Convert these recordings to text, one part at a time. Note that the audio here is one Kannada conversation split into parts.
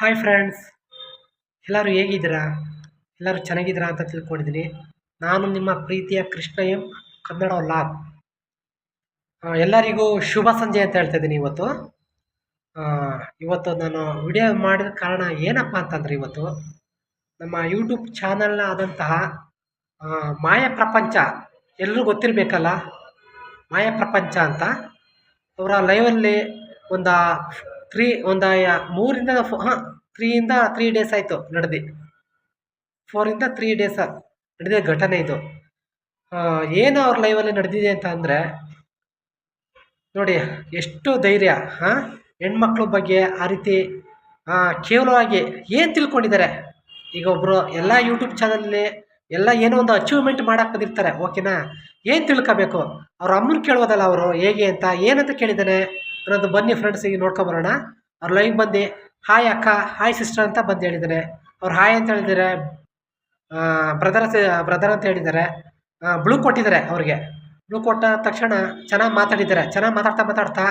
ಹಾಯ್ ಫ್ರೆಂಡ್ಸ್ ಎಲ್ಲರೂ ಹೇಗಿದ್ದೀರಾ? ಎಲ್ಲರೂ ಚೆನ್ನಾಗಿದ್ದೀರಾ ಅಂತ ತಿಳ್ಕೊಂಡಿದ್ದೀನಿ. ನಾನು ನಿಮ್ಮ ಪ್ರೀತಿಯ ಕೃಷ್ಣ ಎಂ ಕನ್ನಡ ಲಾಗ್ ಎಲ್ಲರಿಗೂ ಶುಭ ಸಂಜೆ ಅಂತ ಹೇಳ್ತಾ ಇದ್ದೀನಿ ಇವತ್ತು. ಇವತ್ತು ನಾನು ವಿಡಿಯೋ ಮಾಡಿದ ಕಾರಣ ಏನಪ್ಪ ಅಂತಂದರೆ ಇವತ್ತು ನಮ್ಮ ಯೂಟ್ಯೂಬ್ ಚಾನಲ್ ಆದಂತಹ ಮಾಯ ಪ್ರಪಂಚ ಎಲ್ಲರೂ ಗೊತ್ತಿರಬೇಕಲ್ಲ? ಮಾಯ ಪ್ರಪಂಚ ಅಂತ. ಅವರ ಲೈವಲ್ಲಿ ಒಂದು ತ್ರೀ ಒಂದು ಮೂರಿಂದ ಹಾಂ ತ್ರೀಯಿಂದ ತ್ರೀ ಡೇಸ್ ಆಯಿತು ನಡೆದು. ಫೋರಿಂದ ತ್ರೀ ಡೇಸ್ ನಡೆದ ಘಟನೆ ಇದು. ಏನು ಅವ್ರ ಲೈವಲ್ಲಿ ನಡೆದಿದೆ ಅಂತ ಅಂದರೆ, ನೋಡಿ, ಎಷ್ಟು ಧೈರ್ಯ, ಹಾಂ, ಹೆಣ್ಮಕ್ಳ ಬಗ್ಗೆ ಆ ರೀತಿ ಕೇವಲವಾಗಿ ಏನು ತಿಳ್ಕೊಂಡಿದ್ದಾರೆ? ಈಗ ಒಬ್ಬರು ಎಲ್ಲ ಯೂಟ್ಯೂಬ್ ಚಾನಲಲ್ಲಿ ಎಲ್ಲ ಏನೋ ಒಂದು ಅಚೀವ್ಮೆಂಟ್ ಮಾಡಕ್ಕೆ ಬಂದಿರ್ತಾರೆ ಓಕೆನಾ ಏನು ತಿಳ್ಕೋಬೇಕು? ಅವ್ರ ಅಮ್ಮನ ಕೇಳೋದಲ್ಲ ಅವರು, ಹೇಗೆ ಅಂತ, ಏನಂತ ಕೇಳಿದ್ದಾನೆ? ಅನ್ನೋದು ಬನ್ನಿ ಫ್ರೆಂಡ್ಸ್ ಈಗ ನೋಡ್ಕೊಂಬರೋಣ ಅವ್ರು ಲೈವ್ ಬಂದು ಹಾಯ್ ಅಕ್ಕ ಹಾಯ್ ಸಿಸ್ಟರ್ ಅಂತ ಬಂದು ಹೇಳಿದ್ದಾರೆ. ಅವ್ರು ಹಾಯ್ ಅಂತ ಹೇಳಿದ್ದಾರೆ. ಬ್ರದರ್ ಬ್ರದರ್ ಅಂತ ಹೇಳಿದ್ದಾರೆ. ಬ್ಲೂ ಕೊಟ್ಟಿದ್ದಾರೆ ಅವ್ರಿಗೆ. ಬ್ಲೂ ಕೊಟ್ಟ ತಕ್ಷಣ ಚೆನ್ನಾಗಿ ಮಾತಾಡಿದ್ದಾರೆ. ಚೆನ್ನಾಗಿ ಮಾತಾಡ್ತಾ ಮಾತಾಡ್ತಾ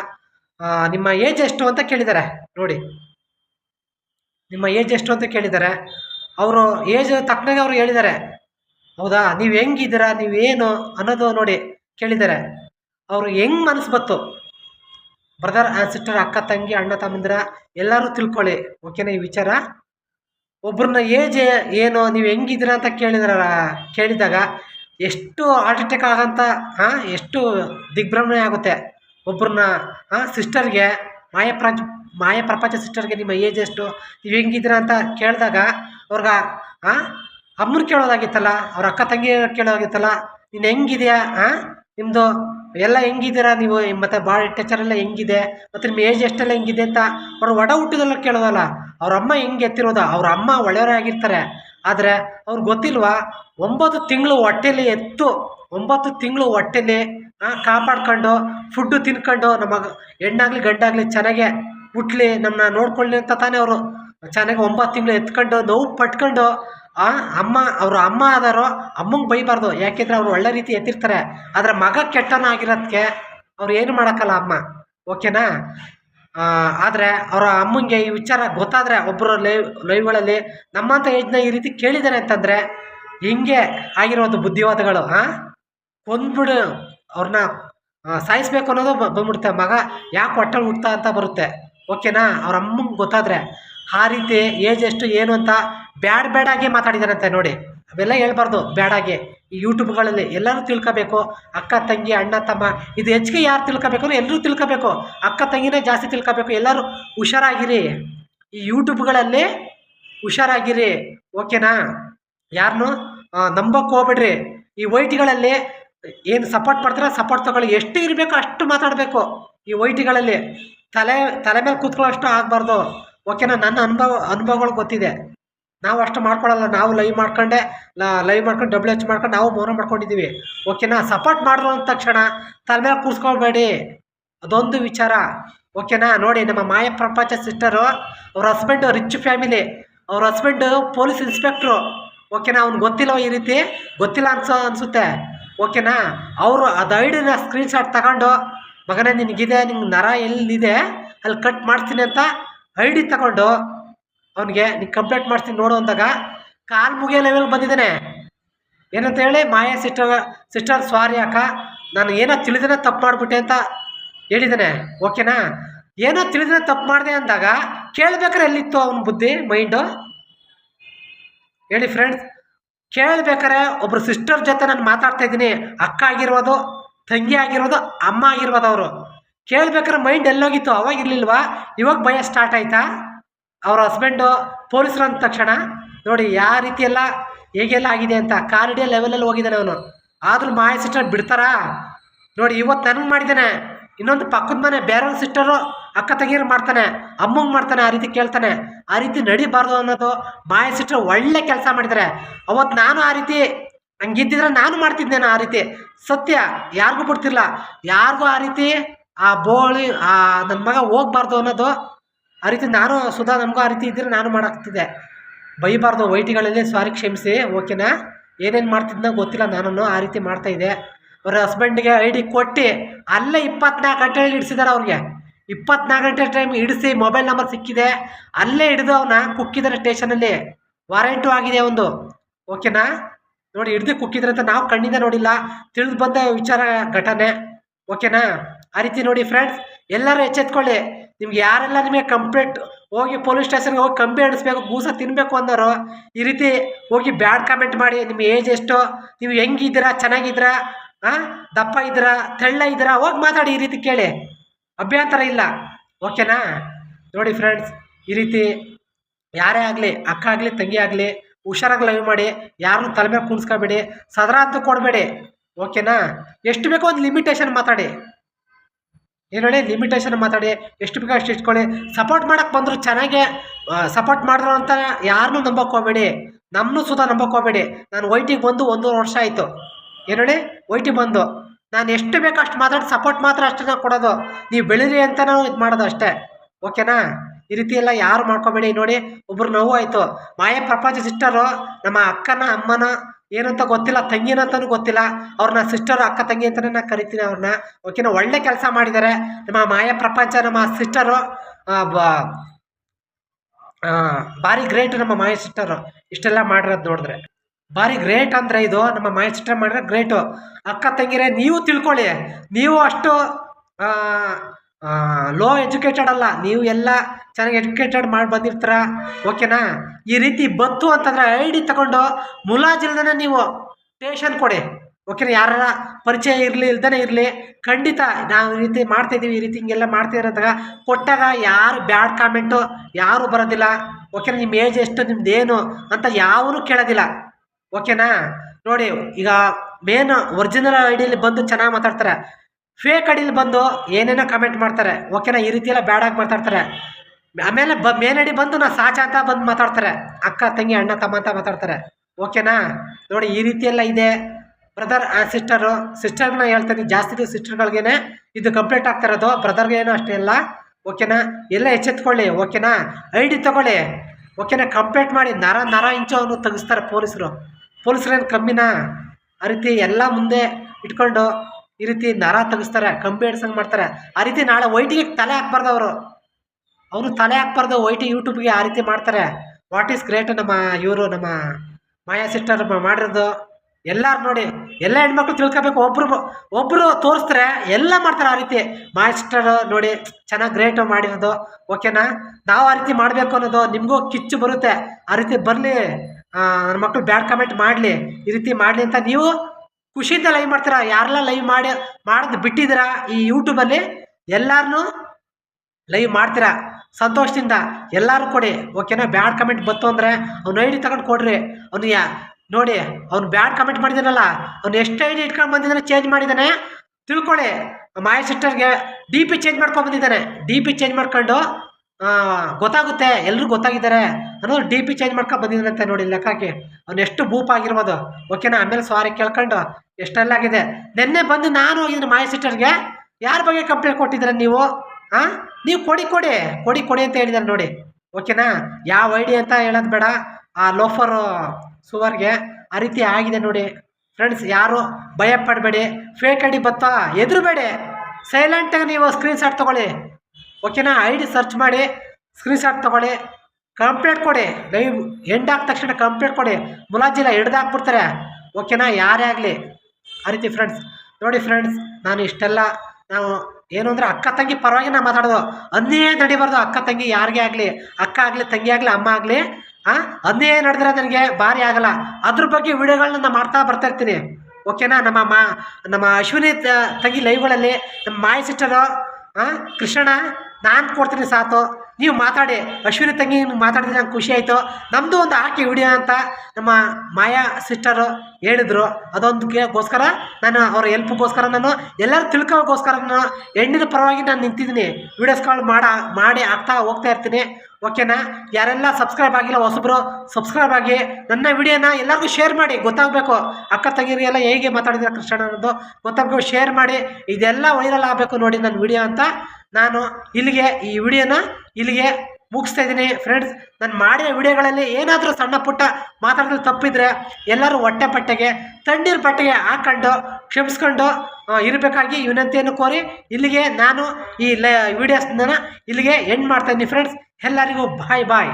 ನಿಮ್ಮ ಏಜ್ ಎಷ್ಟು ಅಂತ ಕೇಳಿದ್ದಾರೆ. ನೋಡಿ. ನಿಮ್ಮ ಏಜ್ ಎಷ್ಟು ಅಂತ ಕೇಳಿದ್ದಾರೆ. ಅವರು ಏಜ್ ತಕ್ಕನಾಗೆ ಅವ್ರು ಹೇಳಿದ್ದಾರೆ. ಹೌದಾ? ನೀವು ಹೆಂಗಿದ್ದೀರಾ ನೀವೇನು ಅನ್ನೋದು ನೋಡಿ ಕೇಳಿದ್ದಾರೆ. ಅವರು ಹೆಂಗೆ ಮನಸ್ಸು ಬತ್ತು ಬ್ರದರ್ ಸಿಸ್ಟರ್ ಅಕ್ಕ, ತಂಗಿ, ಅಣ್ಣ, ತಮ್ಮಂದಿರ ಎಲ್ಲರೂ ತಿಳ್ಕೊಳ್ಳಿ. ಓಕೆನಾ ಈ ವಿಚಾರ? ಒಬ್ಬರನ್ನ ಏಜ್ ಏನು ನೀವು ಹೆಂಗಿದ್ದೀರಾ ಅಂತ ಕೇಳಿದ್ರ, ಕೇಳಿದಾಗ ಎಷ್ಟು ಹಾರ್ಟ್ ಅಟ್ಯಾಕ್ ಆಗಂತ ಹಾಂ ಎಷ್ಟು ದಿಗ್ಭ್ರಮಣೆ ಆಗುತ್ತೆ. ಒಬ್ಬರನ್ನ ಹಾಂ ಸಿಸ್ಟರ್ಗೆ ಮಾಯ ಪ್ರಾಂಚ ಮಾಯ ಪ್ರಪಂಚ ಸಿಸ್ಟರ್ಗೆ ನಿಮ್ಮ ಏಜ್ ಎಷ್ಟು, ನೀವು ಹೆಂಗಿದ್ದೀರಾ ಅಂತ ಕೇಳಿದಾಗ ಅವ್ರಿಗೆ ಹಾಂ ಅಮ್ಮನ ಕೇಳೋದಾಗಿತ್ತಲ್ಲ, ಅವ್ರ ಅಕ್ಕ ತಂಗಿ ಕೇಳೋದಾಗಿತ್ತಲ್ಲ, ನೀನು ಹೆಂಗಿದೆಯಾ ಹಾಂ ನಿಮ್ಮದು ಎಲ್ಲ ಹೆಂಗಿದ್ದೀರಾ ನೀವು? ಮತ್ತು ಬಾಡಿ ಟೆಚರ್ ಎಲ್ಲ ಹೆಂಗಿದೆ? ಮತ್ತು ನಿಮ್ಮ ಏಜ್ ಎಷ್ಟೆಲ್ಲ ಹೆಂಗಿದೆ ಅಂತ ಅವ್ರು ಒಡ ಹುಟ್ಟಿದೆಲ್ಲ ಕೇಳೋದಲ್ಲ. ಅವ್ರ ಅಮ್ಮ ಹೆಂಗೆ ಎತ್ತಿರೋದು? ಅವ್ರ ಅಮ್ಮ ಒಳ್ಳೆಯವರೇ ಆಗಿರ್ತಾರೆ. ಆದರೆ ಅವ್ರಿಗೆ ಗೊತ್ತಿಲ್ವಾ? ಒಂಬತ್ತು ತಿಂಗಳು ಹೊಟ್ಟೆಲಿ ಎತ್ತು, ಒಂಬತ್ತು ತಿಂಗಳು ಹೊಟ್ಟೆಲಿ ಕಾಪಾಡ್ಕೊಂಡು ಫುಡ್ಡು ತಿನ್ಕೊಂಡು, ನಮ್ಮ ಹೆಣ್ಣಾಗಲಿ ಗಂಡಾಗಲಿ ಚೆನ್ನಾಗೆ ಹುಟ್ಲಿ ನಮ್ಮನ್ನ ನೋಡ್ಕೊಳ್ಳಿ ಅಂತ ತಾನೇ ಅವರು. ಚೆನ್ನಾಗಿ ಒಂಬತ್ತು ತಿಂಗಳು ಎತ್ಕೊಂಡು, ನೋವು ಪಟ್ಕೊಂಡು ಅಮ್ಮ, ಅವ್ರ ಅಮ್ಮ ಆದಾರೋ ಅಮ್ಮಂಗೆ ಬೈಬಾರ್ದು. ಯಾಕೆಂದರೆ ಅವ್ರು ಒಳ್ಳೆ ರೀತಿ ಎತ್ತಿರ್ತಾರೆ. ಆದರೆ ಮಗ ಕೆಟ್ಟನ ಆಗಿರೋದಕ್ಕೆ ಅವ್ರು ಏನು ಮಾಡೋಕ್ಕಲ್ಲ ಅಮ್ಮ. ಓಕೆನಾ? ಆದರೆ ಅವರ ಅಮ್ಮಂಗೆ ಈ ವಿಚಾರ ಗೊತ್ತಾದರೆ ಒಬ್ಬರು ಲೈವ್ ಲೈವ್ಗಳಲ್ಲಿ ನಮ್ಮಂಥ ಏಜ್ನ ಈ ರೀತಿ ಕೇಳಿದ್ದಾರೆ ಅಂತಂದರೆ ಹಿಂಗೆ ಆಗಿರೋದು ಬುದ್ಧಿವಾದಗಳು ಹಾಂ ಕೊಂದ್ಬಿಡು. ಅವ್ರನ್ನ ಸಾಯಿಸ್ಬೇಕು ಅನ್ನೋದು ಬಂದ್ಬಿಡುತ್ತೆ. ಮಗ ಯಾಕೆ ಹೊಟ್ಟೆ ಹುಡ್ತಾ ಅಂತ ಬರುತ್ತೆ. ಓಕೆನಾ? ಅವ್ರ ಅಮ್ಮಂಗೆ ಗೊತ್ತಾದರೆ ಆ ರೀತಿ ಏಜ್ ಎಷ್ಟು ಏನು ಅಂತ ಬ್ಯಾಡ್ ಬ್ಯಾಡಾಗೆ ಮಾತಾಡಿದಾರಂತೆ ನೋಡಿ. ಅವೆಲ್ಲ ಹೇಳ್ಬಾರ್ದು, ಬ್ಯಾಡಾಗೆ. ಈ ಯೂಟ್ಯೂಬ್ಗಳಲ್ಲಿ ಎಲ್ಲರೂ ತಿಳ್ಕೊಬೇಕು. ಅಕ್ಕ, ತಂಗಿ, ಅಣ್ಣ, ತಮ್ಮ, ಇದು ಹೆಚ್ಚಿಗೆ ಯಾರು ತಿಳ್ಕೊಬೇಕು ಅಂದ್ರೆ ಎಲ್ಲರೂ ತಿಳ್ಕೊಬೇಕು. ಅಕ್ಕ, ತಂಗಿನೇ ಜಾಸ್ತಿ ತಿಳ್ಕೊಬೇಕು. ಎಲ್ಲರೂ ಹುಷಾರಾಗಿರಿ. ಈ ಯೂಟ್ಯೂಬ್ಗಳಲ್ಲಿ ಹುಷಾರಾಗಿರಿ. ಓಕೆನಾ? ಯಾರನ್ನು ನಂಬಕ್ಕೆ ಹೋಗ್ಬಿಡ್ರಿ. ಈ ವೈಟಿಗಳಲ್ಲಿ ಏನು ಸಪೋರ್ಟ್ ಮಾಡ್ತಾರೆ ಸಪೋರ್ಟ್ ತಗೊಳ್ಳಿ. ಎಷ್ಟು ಇರಬೇಕು ಅಷ್ಟು ಮಾತಾಡಬೇಕು. ಈ ವೈಟಿಗಳಲ್ಲಿ ತಲೆ ತಲೆ ಮೇಲೆ ಕೂತ್ಕೊಳ್ಳೋಷ್ಟು ಆಗಬಾರ್ದು. ಓಕೆನಾ? ನನ್ನ ಅನುಭವ, ಅನುಭವಗಳು ಗೊತ್ತಿದೆ. ನಾವು ಅಷ್ಟು ಮಾಡ್ಕೊಳ್ಳಲ್ಲ ನಾವು ಲೈವ್ ಮಾಡ್ಕೊಂಡೆ ಲೈವ್ ಮಾಡ್ಕೊಂಡು ಡಬ್ಲ್ಯೂ ಎಚ್ ಮಾಡ್ಕೊಂಡು ನಾವು ಮೌನ ಮಾಡ್ಕೊಂಡಿದ್ದೀವಿ ಓಕೆನಾ ಸಪೋರ್ಟ್ ಮಾಡಿರೋ ಅಂದ ತಕ್ಷಣ ತಲೆ ಮೇಲೆ ಕೂರಿಸ್ಕೊಳ್ಬೇಡಿ ಅದೊಂದು ವಿಚಾರ. ಓಕೆನಾ ನೋಡಿ ನಮ್ಮ ಮಾಯ ಪ್ರಪಂಚ ಸಿಸ್ಟರು ಅವ್ರ ಹಸ್ಬೆಂಡು ರಿಚ್ ಫ್ಯಾಮಿಲಿ ಅವ್ರ ಹಸ್ಬೆಂಡು ಪೊಲೀಸ್ ಇನ್ಸ್ಪೆಕ್ಟ್ರು ಓಕೆನಾ ಅವ್ನಿಗೆ ಗೊತ್ತಿಲ್ಲ ಈ ರೀತಿ? ಗೊತ್ತಿಲ್ಲ ಅನ್ಸೋ, ಅನಿಸುತ್ತೆ. ಓಕೆನಾ ಅವರು ಅದು ಐಡಿನ ಸ್ಕ್ರೀನ್ಶಾಟ್ ತಗೊಂಡು, ಮಗನೇ ನಿನಗಿದೆ, ನಿಂಗೆ ನರ ಎಲ್ಲಿದೆ? ಅಲ್ಲಿ ಕಟ್ ಮಾಡ್ತೀನಿ ಅಂತ ಐ ಡಿ ತಗೊಂಡು ಅವನಿಗೆ ನೀನು ಕಂಪ್ಲೇಂಟ್ ಮಾಡ್ತೀನಿ ನೋಡು ಅಂದಾಗ ಕಾಲು ಮುಗಿಯೋ ಲೆವೆಲ್ ಬಂದಿದ್ದಾನೆ. ಏನಂತ ಹೇಳಿ, ಮಾಯಾ ಸಿಸ್ಟರ್ ಸಿಸ್ಟರ್ ಸ್ವಾರಿ ಅಕ್ಕ. ನಾನು ಏನೋ ತಿಳಿದ್ರೆ ತಪ್ಪು ಮಾಡಿಬಿಟ್ಟೆ ಅಂತ ಹೇಳಿದ್ದಾನೆ. ಓಕೆನಾ ಏನೋ ತಿಳಿದ್ರೆ ತಪ್ಪು ಮಾಡಿದೆ ಅಂದಾಗ ಕೇಳಬೇಕಾದ್ರೆ ಎಲ್ಲಿತ್ತು ಅವನ ಬುದ್ಧಿ ಮೈಂಡು ಹೇಳಿ ಫ್ರೆಂಡ್ಸ್ ಕೇಳ್ಬೇಕಾರೆ ಒಬ್ಬರು ಸಿಸ್ಟರ್ ಜೊತೆ ನಾನು ಮಾತಾಡ್ತಾ ಇದ್ದೀನಿ. ಅಕ್ಕ ಆಗಿರ್ಬೋದು, ತಂಗಿ ಆಗಿರ್ಬೋದು, ಅಮ್ಮ ಆಗಿರ್ಬೋದು ಅವರು. ಕೇಳಬೇಕಾದ್ರೆ ಮೈಂಡ್ ಎಲ್ಲೋಗಿತ್ತು ಅವಾಗ ಇರ್ಲಿಲ್ವಾ ಇವಾಗ ಭಯ ಸ್ಟಾರ್ಟ್ ಆಯ್ತಾ? ಅವ್ರ ಹಸ್ಬೆಂಡು ಪೊಲೀಸರು ಅಂದ ತಕ್ಷಣ, ನೋಡಿ ಯಾವ ರೀತಿ ಎಲ್ಲ ಹೇಗೆಲ್ಲ ಆಗಿದೆ ಅಂತ ಕಾರಿಡಿಯ ಲೆವೆಲಲ್ಲಿ ಹೋಗಿದ್ದಾನೆ ಅವನು. ಆದರೂ ಮಾಯ ಸಿಸ್ಟರ್ ಬಿಡ್ತಾರಾ? ನೋಡಿ ಇವತ್ತು ನನಗೆ ಮಾಡಿದ್ದಾನೆ. ಇನ್ನೊಂದು ಪಕ್ಕದ ಮನೆ ಬೇರೆಯವ್ರ ಸಿಸ್ಟರು ಅಕ್ಕ ತಂಗಿಯರು ಮಾಡ್ತಾನೆ, ಅಮ್ಮಂಗೆ ಮಾಡ್ತಾನೆ, ಆ ರೀತಿ ಕೇಳ್ತಾನೆ. ಆ ರೀತಿ ನಡಿಬಾರ್ದು ಅನ್ನೋದು ಮಾಯ ಸಿಸ್ಟರ್ ಒಳ್ಳೆ ಕೆಲಸ ಮಾಡಿದ್ದಾರೆ ಅವತ್ತು ನಾನು ಆ ರೀತಿ ಹಂಗಿದ್ದಿದ್ರೆ ನಾನು ಮಾಡ್ತಿದ್ದೇನೆ ಆ ರೀತಿ. ಸತ್ಯ, ಯಾರಿಗೂ ಬಿಡ್ತಿರ್ಲ ಯಾರಿಗೂ ಆ ರೀತಿ ಆ ಬೋಳಿ, ಆ ನನ್ನ ಮಗ ಹೋಗ್ಬಾರ್ದು ಅನ್ನೋದು ಆ ರೀತಿ ನಾನು ಸುಧಾ ನಮಗೂ ಆ ರೀತಿ ಇದ್ದರೆ ನಾನು ಮಾಡಾಕ್ತಿದ್ದೆ. ಬೈಬಾರ್ದು ವೈಟಿಗಳಲ್ಲಿ ಸಾರಿ ಕ್ಷಮಿಸಿ, ಓಕೆನಾ? ಏನೇನು ಮಾಡ್ತಿದ್ನೋ ಗೊತ್ತಿಲ್ಲ ನಾನು ಆ ರೀತಿ ಮಾಡ್ತಾ ಇದ್ದೆ. ಅವ್ರ ಹಸ್ಬೆಂಡ್ಗೆ ಐ ಡಿ ಕೊಟ್ಟು ಅಲ್ಲೇ ಇಪ್ಪತ್ನಾಲ್ಕು ಗಂಟೆಯಲ್ಲಿ ಇಡಿಸಿದ್ದಾರೆ ಅವ್ರಿಗೆ. ಇಪ್ಪತ್ನಾಲ್ಕು ಗಂಟೆ ಟೈಮ್ ಹಿಡಿಸಿ ಮೊಬೈಲ್ ನಂಬರ್ ಸಿಕ್ಕಿದೆ. ಅಲ್ಲೇ ಹಿಡಿದು ಅವನ ಕುಕ್ಕಿದ್ದಾರೆ ಸ್ಟೇಷನಲ್ಲಿ ವಾರೆಂಟು ಆಗಿದೆ ಒಂದು. ಓಕೆನಾ? ನೋಡಿ, ಹಿಡ್ದು ಕುಕ್ಕಿದ್ರೆ ಅಂತ ನಾವು ಕಣ್ಣಿಂದ ನೋಡಿಲ್ಲ. ತಿಳಿದು ಬಂದ ವಿಚಾರ ಘಟನೆ. ಓಕೆನಾ? ಆ ರೀತಿ ನೋಡಿ ಫ್ರೆಂಡ್ಸ್ ಎಲ್ಲರೂ ಎಚ್ಚೆತ್ಕೊಳ್ಳಿ. ನಿಮ್ಗೆ ಯಾರೆಲ್ಲ ನಿಮಗೆ ಕಂಪ್ಲೇಂಟ್ ಹೋಗಿ ಪೊಲೀಸ್ ಸ್ಟೇಷನ್ಗೆ ಹೋಗಿ ಕಂಬಿ ಅಡಿಸ್ಬೇಕು ಗೂಸ ತಿನ್ನಬೇಕು ಅಂದವರು ಈ ರೀತಿ ಹೋಗಿ ಬ್ಯಾಡ್ ಕಾಮೆಂಟ್ ಮಾಡಿ, ನಿಮ್ಮ ಏಜ್ ಎಷ್ಟು, ನೀವು ಹೆಂಗಿದ್ದೀರಾ, ಚೆನ್ನಾಗಿದ್ದೀರಾ ಹಾಂ ದಪ್ಪ ಇದ್ದೀರಾ, ತೆಳ್ಳ ಇದ್ದೀರಾ, ಹೋಗಿ ಮಾತಾಡಿ ಈ ರೀತಿ ಕೇಳಿ. ಅಭ್ಯಂತರ ಇಲ್ಲ. ಓಕೆನಾ ನೋಡಿ ಫ್ರೆಂಡ್ಸ್ ಈ ರೀತಿ ಯಾರೇ ಆಗಲಿ, ಅಕ್ಕ ಆಗಲಿ, ತಂಗಿ ಆಗಲಿ, ಹುಷಾರಾಗಿ ಲೈವ್ ಮಾಡಿ, ಯಾರನ್ನೂ ತಲೆ ಮೇಲೆ ಕುಣಿಸ್ಕೋಬೇಡಿ ಸದರ ಅಂತ ಕೊಡಬೇಡಿ. ಓಕೆನಾ ಎಷ್ಟು ಬೇಕೋ ಒಂದು ಲಿಮಿಟೇಷನ್ ಮಾತಾಡಿ. ಏನು ಲಿಮಿಟೇಷನ್ ಮಾತಾಡಿ, ಎಷ್ಟು ಬೇಕೋ ಅಷ್ಟು ಇಟ್ಕೊಳ್ಳಿ. ಸಪೋರ್ಟ್ ಮಾಡಕ್ಕೆ ಬಂದರು ಚೆನ್ನಾಗೆ ಸಪೋರ್ಟ್ ಮಾಡಿದ್ರು ಅಂತ ಯಾರನ್ನೂ ನಂಬಕ್ಕೋಬೇಡಿ ನಮ್ಮನ್ನೂ ಸುಧಾ ನಂಬಕ್ಕೋಬೇಡಿ ನಾನು ವೈಟಿಗೆ ಬಂದು ಒಂದೂವರೆ ವರ್ಷ ಆಯಿತು. ಏನೋಳಿ ವೈಟಿಗೆ ಬಂದು. ನಾನು ಎಷ್ಟು ಬೇಕೋ ಅಷ್ಟು ಮಾತಾಡಿ ಸಪೋರ್ಟ್ ಮಾತ್ರ ಅಷ್ಟನ್ನ ಕೊಡೋದು. ನೀವು ಬೆಳೀರಿ ಅಂತ ನಾವು ಇದು ಮಾಡೋದು ಅಷ್ಟೇ. ಓಕೆನಾ? ಈ ರೀತಿ ಎಲ್ಲ ಯಾರು ಮಾಡ್ಕೋಬೇಡಿ. ನೋಡಿ ಒಬ್ಬರು ನೋವು ಆಯಿತು. ಮಾಯ ಪ್ರಪಂಚ ಸಿಸ್ಟರು ನಮ್ಮ ಅಕ್ಕನ, ಅಮ್ಮನ ಏನಂತ ಗೊತ್ತಿಲ್ಲ ತಂಗಿನಂತನೂ ಗೊತ್ತಿಲ್ಲ. ಅವ್ರನ್ನ ಸಿಸ್ಟರ್ ಅಕ್ಕ ತಂಗಿ ಅಂತಲೇ ನಾನು ಕರಿತೀನಿ ಅವ್ರನ್ನ. ಓಕೆನಾ ಒಳ್ಳೆ ಕೆಲಸ ಮಾಡಿದ್ದಾರೆ ನಮ್ಮ ಮಾಯ ಪ್ರಪಂಚ, ನಮ್ಮ ಸಿಸ್ಟರು ಭಾರಿ ಗ್ರೇಟ್ ನಮ್ಮ ಮಾಯ ಸಿಸ್ಟರು ಇಷ್ಟೆಲ್ಲ ಮಾಡಿರೋದು ನೋಡಿದ್ರೆ. ಭಾರಿ ಗ್ರೇಟ್ ಅಂದರೆ ಇದು. ನಮ್ಮ ಮಾಯ ಸಿಸ್ಟರ್ ಮಾಡಿದ್ರೆ ಗ್ರೇಟು ಅಕ್ಕ ತಂಗಿರೇ, ನೀವು ತಿಳ್ಕೊಳ್ಳಿ. ನೀವು ಅಷ್ಟು ಲೋ ಎಜುಕೇಟೆಡ್ ಅಲ್ಲ. ನೀವು ಎಲ್ಲ ಚೆನ್ನಾಗಿ ಎಜುಕೇಟೆಡ್ ಮಾಡಿ ಬಂದಿರ್ತೀರ ಓಕೆನಾ ಈ ರೀತಿ ಬಂತು ಅಂತಂದರೆ ಐ ಡಿ ತಗೊಂಡು ಮುಲಾಜಿಲ್ದೇ ನೀವು ಟೇಷನ್ ಕೊಡಿ. ಓಕೆನಾ ಯಾರ ಪರಿಚಯ ಇರಲಿ ಇಲ್ದೇ ಇರಲಿ, ಖಂಡಿತ ನಾವು ಈ ರೀತಿ ಮಾಡ್ತಾಯಿದ್ದೀವಿ ಈ ರೀತಿ ಹಿಂಗೆಲ್ಲ ಮಾಡ್ತಿದ್ದೀರ ಅಂದಾಗ ಕೊಟ್ಟಾಗ ಯಾರು ಬ್ಯಾಡ್ ಕಾಮೆಂಟು ಯಾರು ಬರೋದಿಲ್ಲ. ಓಕೆನಾ ನಿಮ್ಮ ಏಜ್ ಎಷ್ಟು, ನಿಮ್ದು ಅಂತ ಯಾವನು ಕೇಳೋದಿಲ್ಲ. ಓಕೆನಾ ನೋಡಿ, ಈಗ ಮೇನ್ ಒರಿಜಿನಲ್ ಐ ಬಂದು ಚೆನ್ನಾಗಿ ಮಾತಾಡ್ತಾರೆ. ಫೇಕ್ ಅಡಿಲಿ ಬಂದು ಏನೇನೋ ಕಮೆಂಟ್ ಮಾಡ್ತಾರೆ. ಓಕೆನಾ ಈ ರೀತಿ ಎಲ್ಲ ಬ್ಯಾಡಾಗಿ ಮಾತಾಡ್ತಾರೆ. ಆಮೇಲೆ ಬ ಮೇಲಡಿ ಬಂದು ನಾ ಸಾಚ ಅಂತ ಬಂದು ಮಾತಾಡ್ತಾರೆ. ಅಕ್ಕ, ತಂಗಿ, ಅಣ್ಣ, ತಮ್ಮ ಅಂತ ಮಾತಾಡ್ತಾರೆ. ಓಕೆನಾ ನೋಡಿ ಈ ರೀತಿ ಎಲ್ಲ ಇದೆ ಬ್ರದರ್ ಸಿಸ್ಟರು ಸಿಸ್ಟರ್ನ ಹೇಳ್ತೀನಿ, ಜಾಸ್ತಿ ಸಿಸ್ಟರ್ಗಳಿಗೇನೆ ಇದು ಕಂಪ್ಲೀಟ್ ಆಗ್ತಾ ಇರೋದು. ಬ್ರದರ್ಗೆ ಏನೋ ಅಷ್ಟೇ ಇಲ್ಲ. ಓಕೆನಾ ಎಲ್ಲ ಎಚ್ಚೆತ್ಕೊಳ್ಳಿ. ಓಕೆನಾ ಐ ಡಿ ತಗೊಳ್ಳಿ. ಓಕೆನಾ ಕಂಪ್ಲೇಂಟ್ ಮಾಡಿ ನರ ನರ ಇಂಚು ಅವನು ತೆಗಿಸ್ತಾರೆ ಪೊಲೀಸರು. ಪೊಲೀಸರೇನು ಕಮ್ಮಿನಾ? ಆ ರೀತಿ ಎಲ್ಲ ಮುಂದೆ ಇಟ್ಕೊಂಡು ಈ ರೀತಿ ನರ ತೆಗಿಸ್ತಾರೆ, ಕಂಬಿ ಹಿಡ್ಸಂಗೆ ಮಾಡ್ತಾರೆ. ಆ ರೀತಿ ನಾಳೆ ವೈಟಿಗೆ ತಲೆ ಹಾಕ್ಬಾರ್ದು ಅವರು. ಅವರು ತಲೆ ಹಾಕ್ಬಾರ್ದು, ವೈಟಿ ಯೂಟ್ಯೂಬ್ಗೆ ಆ ರೀತಿ ಮಾಡ್ತಾರೆ. ವಾಟ್ ಈಸ್ ಗ್ರೇಟ್ ನಮ್ಮ ಇವರು, ನಮ್ಮ ಮಾಯಾ ಸಿಸ್ಟರ್ ಮಾಡಿರೋದು. ಎಲ್ಲರೂ ನೋಡಿ, ಎಲ್ಲ ಹೆಣ್ಮಕ್ಳು ತಿಳ್ಕೊಬೇಕು. ಒಬ್ರು ಒಬ್ಬರು ತೋರಿಸ್ತಾರೆ, ಎಲ್ಲ ಮಾಡ್ತಾರೆ ಆ ರೀತಿ. ಮಾಯಾ ಸಿಸ್ಟರ್ ನೋಡಿ, ಚೆನ್ನಾಗಿ ಗ್ರೇಟು ಮಾಡಿರೋದು. ಓಕೆನಾ ನಾವು ಆ ರೀತಿ ಮಾಡಬೇಕು ಅನ್ನೋದು ನಿಮಗೂ ಕಿಚ್ಚು ಬರುತ್ತೆ. ಆ ರೀತಿ ಬರಲಿ ನನ್ನ ಮಕ್ಕಳು ಬ್ಯಾಡ್ ಕಮೆಂಟ್ ಮಾಡಲಿ, ಈ ರೀತಿ ಮಾಡಲಿ ಅಂತ ನೀವು ಖುಷಿಯಿಂದ ಲೈವ್ ಮಾಡ್ತೀರಾ? ಯಾರೆಲ್ಲ ಲೈವ್ ಮಾಡಿ, ಮಾಡೋದು ಬಿಟ್ಟಿದ್ದೀರಾ ಈ ಯೂಟ್ಯೂಬಲ್ಲಿ ಎಲ್ಲಾರನ್ನೂ ಲೈವ್ ಮಾಡ್ತೀರಾ? ಸಂತೋಷದಿಂದ ಎಲ್ಲರೂ ಕೊಡಿ. ಓಕೆನಾ ಬ್ಯಾಡ್ ಕಮೆಂಟ್ ಬಂತು ಅಂದರೆ ಅವ್ನ ಐ ಡಿ ತಗೊಂಡು ಕೊಡ್ರಿ. ಅವ್ನು ನೋಡಿ, ಅವ್ನು ಬ್ಯಾಡ್ ಕಮೆಂಟ್ ಮಾಡಿದಾನಲ್ಲ, ಅವ್ನು ಎಷ್ಟು ಐ ಡಿ ಇಟ್ಕೊಂಡು ಬಂದಿದ್ದಾನೆ ಚೇಂಜ್ ಮಾಡಿದ್ದಾನೆ? ತಿಳ್ಕೊಳ್ಳಿ. ಮಾಯ ಸಿಸ್ಟರ್ಗೆ ಡಿ ಪಿ ಚೇಂಜ್ ಮಾಡ್ಕೊಂಡು ಬಂದಿದ್ದಾನೆ. ಡಿ ಪಿ ಚೇಂಜ್ ಮಾಡ್ಕೊಂಡು ಗೊತ್ತಾಗುತ್ತೆ. ಎಲ್ಲರೂ ಗೊತ್ತಾಗಿದ್ದಾರೆ. ಅನ್ನೋದು ಡಿ ಪಿ ಚೇಂಜ್ ಮಾಡ್ಕೊಂಡು ಅಂತ ನೋಡಿ ಲೆಕ್ಕಕ್ಕೆ ಅವ್ನು ಎಷ್ಟು ಬೂಪ್ ಆಗಿರ್ಬೋದು. ಓಕೆನಾ ಆಮೇಲೆ ಸಾರಿ ಕೇಳ್ಕೊಂಡು ಎಷ್ಟೆಲ್ಲ ಆಗಿದೆ ನಿನ್ನೆ ಬಂದು ನಾನು ಇದ್ರ ಮಾಯ ಸಿಸ್ಟರ್ಗೆ ಯಾರ ಬಗ್ಗೆ ಕಂಪ್ಲೇಂಟ್ ಕೊಟ್ಟಿದ್ದೀರ ನೀವು? ಹಾಂ ನೀವು ಕೊಡಿ ಕೊಡಿ. ಕೊಡಿ ಕೊಡಿ ಅಂತ ಹೇಳಿದ್ದಾರೆ ನೋಡಿ. ಓಕೆನಾ ಯಾವ ಐ ಡಿ ಅಂತ ಹೇಳೋದು ಬೇಡ. ಆ ಲೋಫರು ಸುವರ್ಗೆ ಆ ರೀತಿ ಆಗಿದೆ ನೋಡಿ. ಫ್ರೆಂಡ್ಸ್ ಯಾರು ಭಯ ಪಡಬೇಡಿ ಫೇಕ್ ಐ ಡಿ ಬತ್ತಾ? ಎದುರುಬೇಡಿ. ಸೈಲೆಂಟಾಗಿ ನೀವು ಸ್ಕ್ರೀನ್ ಶಾಟ್ ತೊಗೊಳ್ಳಿ. ಓಕೆನಾ ಐ ಡಿ ಸರ್ಚ್ ಮಾಡಿ ಸ್ಕ್ರೀನ್ ಶಾಟ್ ತೊಗೊಳ್ಳಿ. ಕಂಪ್ಲೇಂಟ್ ಕೊಡಿ. ಲೈವ್ ಎಂಡ್ ಆದ ತಕ್ಷಣ ಕಂಪ್ಲೇಂಟ್ ಕೊಡಿ. ಮುಲಾಜಿಲ್ಲ ಹಿಡ್ದು ಹಾಕ್ಬಿಡ್ತಾರೆ ಓಕೆನಾ ಯಾರೇ ಆಗಲಿ. ಆ ರೀತಿ ಫ್ರೆಂಡ್ಸ್ ನೋಡಿ ಫ್ರೆಂಡ್ಸ್ ನಾನು ಇಷ್ಟೆಲ್ಲ ನಾವು ಏನು ಅಂದರೆ ಅಕ್ಕ ತಂಗಿ ಪರವಾಗಿ ನಾನು ಮಾತಾಡೋದು. ಅನ್ನೇ ನಡಿಬಾರ್ದು ಅಕ್ಕ ತಂಗಿ ಯಾರಿಗೇ ಆಗಲಿ, ಅಕ್ಕ ಆಗಲಿ, ತಂಗಿ ಆಗಲಿ, ಅಮ್ಮ ಆಗಲಿ ಹಾಂ ಅನ್ನೇ ನಡೆದ್ರೆ ನನಗೆ ಭಾರಿ ಆಗಲ್ಲ. ಅದ್ರ ಬಗ್ಗೆ ವಿಡಿಯೋಗಳನ್ನ ನಾನು ಮಾಡ್ತಾ ಬರ್ತಾ ಇರ್ತೀನಿ. ಓಕೆನಾ ನಮ್ಮ ಮಾ, ನಮ್ಮ ಅಶ್ವಿನಿ ತಂಗಿ ಲೈವ್ಗಳಲ್ಲಿ ನಮ್ಮ ಮಾಯ ಸಿಸ್ಟರು ಹಾಂ ಕೃಷ್ಣ ನಾನು ಕೊಡ್ತೀನಿ ಸಾತು ನೀವು ಮಾತಾಡಿ, ಅಶ್ವಿನಿ ತಂಗಿ ನೀವು ಮಾತಾಡಿದ್ರೆ ನಂಗೆ ಖುಷಿ ಆಯಿತು. ನಮ್ಮದು ಒಂದು ಹಾಕಿ ವಿಡಿಯೋ ಅಂತ ನಮ್ಮ ಮಾಯಾ ಸಿಸ್ಟರು ಹೇಳಿದ್ರು. ಅದೊಂದಕ್ಕೋಸ್ಕರ ನಾನು ಅವ್ರ ಹೆಲ್ಪ್ಗೋಸ್ಕರ ನಾನು, ಎಲ್ಲರೂ ತಿಳ್ಕೋಕ್ಕೋಸ್ಕರ ನಾನು ಹೆಣ್ಣಿನ ಪರವಾಗಿ ನಾನು ನಿಂತಿದ್ದೀನಿ. ವೀಡಿಯೋಸ್ಗಳು ಮಾಡ, ಮಾಡಿ ಆಗ್ತಾ ಹೋಗ್ತಾ ಇರ್ತೀನಿ. ಓಕೆನಾ ಯಾರೆಲ್ಲ ಸಬ್ಸ್ಕ್ರೈಬ್ ಆಗಿಲ್ಲ, ಹೊಸಬ್ರು ಸಬ್ಸ್ಕ್ರೈಬ್ ಆಗಿ ನನ್ನ ವಿಡಿಯೋನ ಎಲ್ಲರಿಗೂ ಶೇರ್ ಮಾಡಿ, ಗೊತ್ತಾಗಬೇಕು. ಅಕ್ಕ ತಂಗಿರಿಗೆಲ್ಲ ಹೇಗೆ ಮಾತಾಡಿದ್ರೆ ಕೃಷ್ಣ ಅನ್ನೋದು ಗೊತ್ತಾಗಬೇಕು. ಶೇರ್ ಮಾಡಿ, ಇದೆಲ್ಲ ವೈರಲ್ ಆಗಬೇಕು ನೋಡಿ ನನ್ನ ವಿಡಿಯೋ ಅಂತ ನಾನು ಇಲ್ಲಿಗೆ ಈ ವಿಡಿಯೋನ ಇಲ್ಲಿಗೆ ಮುಗಿಸ್ತಾ ಇದ್ದೀನಿ. ಫ್ರೆಂಡ್ಸ್ ನಾನು ಮಾಡಿದ ವಿಡಿಯೋಗಳಲ್ಲಿ ಏನಾದರೂ ಸಣ್ಣ ಪುಟ್ಟ ಮಾತಾಡೋದು ತಪ್ಪಿದ್ರೆ ಎಲ್ಲರೂ ಹೊಟ್ಟೆ ಪಟ್ಟೆಗೆ ತಣ್ಣೀರು ಪಟ್ಟೆಗೆ ಹಾಕ್ಕೊಂಡು ಕ್ಷಮಿಸ್ಕೊಂಡು ಇರಬೇಕಾಗಿ ವಿನಂತಿಯನ್ನು ಕೋರಿ ಇಲ್ಲಿಗೆ ನಾನು ಈ ಲ ವಿಡಿಯೋಸ್ನ ಇಲ್ಲಿಗೆ ಎಂಡ್ ಮಾಡ್ತಾ ಇದ್ದೀನಿ. ಫ್ರೆಂಡ್ಸ್ ಎಲ್ಲರಿಗೂ ಬಾಯ್ ಬಾಯ್